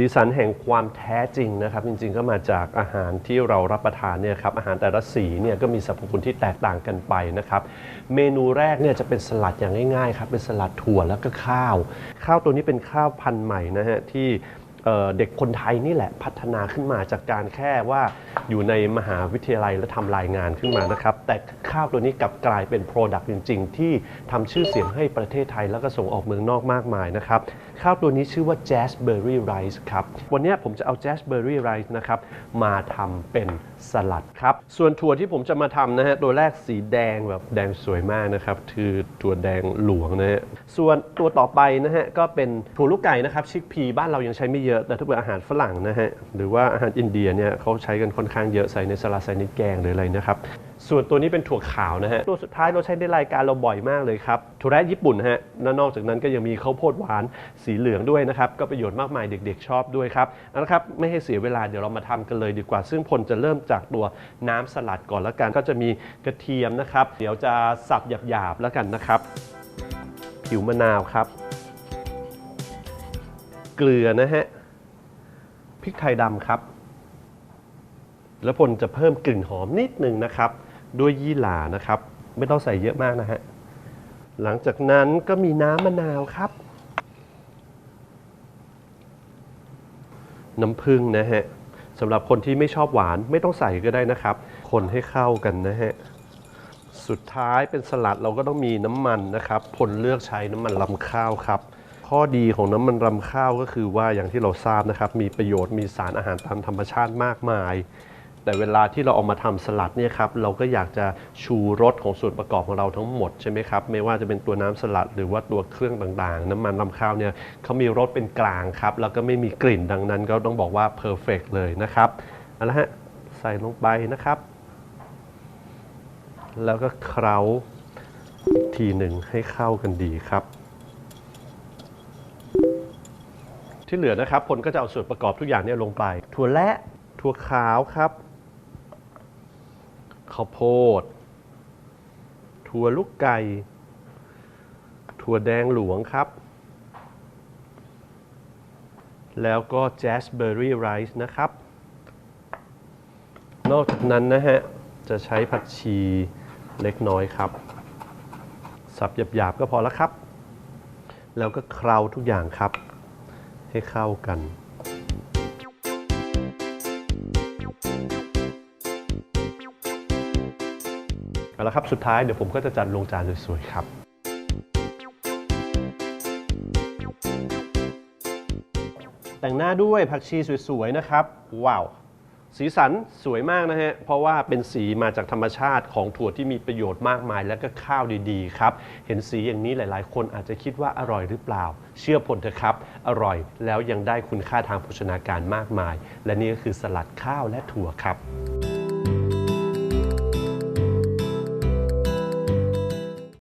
สีสันแห่งความแท้จริงนะครับ จริงๆก็มาจากอาหารที่เรารับประทานเนี่ยครับอาหารแต่ละสีเนี่ยก็มีสรรพคุณที่แตกต่างกันไปนะครับ เมนูแรกเนี่ยจะเป็นสลัดอย่างง่ายๆครับเป็นสลัดถั่วแล้วก็ข้าว ข้าวตัวนี้เป็นข้าวพันธุ์ใหม่นะฮะที่ เเด็กคนไทยนี่แหละพัฒนาขึ้นมาจากการแค่ว่าอยู่ในมหาวิทยาลัยและทำรายงานขึ้นมานะครับ แต่ข้าวตัวนี้กลับกลายเป็น Product จริง ๆ ที่ทำชื่อเสียงให้ประเทศไทยแล้วก็ส่งออกเมืองนอกมากมายนะครับข้าวตัวนี้ชื่อว่า Jazzberry Rice ครับ วันนี้ผมจะเอา Jazzberry Rice นะครับมาทำเป็นสลัดครับ ส่วนถั่วที่ผมจะมาทำนะฮะตัวแรกสีแดงแบบแดงสวยมากนะครับคือถั่วแดงหลวงนะฮะส่วนตัวต่อไปนะฮะก็เป็นถั่วลูกไก่นะครับชิคพีบ้านเรายังใช้ไม่เยอะแต่ถ้าเป็นอาหารฝรั่งนะฮะหรือว่าอาหารอินเดียเนี่ยเขาใช้กันค่อนข้างเยอะใส่ในสลัดใส่ในแกงหรืออะไรนะครับส่วนตัวนี้เป็นถั่วขาวนะฮะ ตัวสุดท้ายเราใช้ในรายการเราบ่อยมากเลยครับถั่วแระญี่ปุ่นฮะ และนอกจากนั้นก็ยังมีข้าวโพดหวานสีเหลืองด้วยนะครับ ก็ประโยชน์มากมายเด็กๆชอบด้วยครับเอาละครับ ไม่ให้เสียเวลาเดี๋ยวเรามาทำกันเลยดีกว่า ซึ่งพลจะเริ่มจากตัวน้ำสลัดก่อนแล้วกัน ก็จะมีกระเทียมนะครับ เดี๋ยวจะสับหยาบๆแล้วกันนะครับ ผิวมะนาวครับ เกลือนะฮะ ริกไทยดำครับ แล้วพลจะเพิ่มกลิ่นหอมนิดนึงนะครับ ด้วยยี่หร่านะครับ ไม่ต้องใส่เยอะมากนะฮะ หลังจากนั้นก็มีน้ำมะนาวครับ น้ำผึ้งนะฮะสำหรับคนที่ไม่ชอบหวานไม่ต้องใส่ก็ได้นะครับ คนให้เข้ากันนะฮะ สุดท้ายเป็นสลัดเราก็ต้องมีน้ำมันนะครับ ผลเลือกใช้น้ำมันลำข้าวครับ ข้อดีของน้ำมันลำข้าวก็คือว่าอย่างที่เราทราบนะครับ มีประโยชน์มีสารอาหารตามธรรมชาติมากมาย แต่เวลาที่เราเอามาทำสลัดเนี่ยครับเราก็อยากจะชูรสของส่วนประกอบของเราทั้งหมดใช่ไหมครับไม่ว่าจะเป็นตัวน้ำสลัดหรือว่าตัวเครื่องต่างๆ น้ำมันลำข้าวเนี่ยเขามีรสเป็นกลางครับแล้วก็ไม่มีกลิ่นดังนั้น ก็ต้องบอกว่าเพอร์เฟกเลยนะครับเอาละฮะใส่ลงไปนะครับ แล้วก็เคล้าทีหนึ่งให้เข้ากันดีครับ ที่เหลือนะครับผลก็จะเอาส่วนประกอบทุกอย่างเนี่ยลงไป ถั่วและถั่วขาวครับข้าวโพด ถั่วลูกไก่ ถั่วแดงหลวงครับ แล้วก็แจสเบอร์รี่ไรซ์นะครับ นอกจากนั้นนะฮะ จะใช้ผักชีเล็กน้อยครับ สับหยาบๆก็พอแล้วครับ แล้วก็เคล้าทุกอย่างครับ ให้เข้ากัน เอาละครับ สุดท้ายเดี๋ยวผมก็จะจัดลงจานสวยๆครับ แต่งหน้าด้วยผักชีสวยๆนะครับ ว้าว สีสันสวยมากนะฮะ เพราะว่าเป็นสีมาจากธรรมชาติของถั่วที่มีประโยชน์มากมาย และก็ข้าวดีๆครับ เห็นสีอย่างนี้หลายๆ คนอาจจะคิดว่าอร่อยหรือเปล่า เชื่อผลเถอะครับ อร่อยแล้วยังได้คุณค่าทางโภชนาการมากมาย และนี่ก็คือสลัดข้าวและถั่วครับ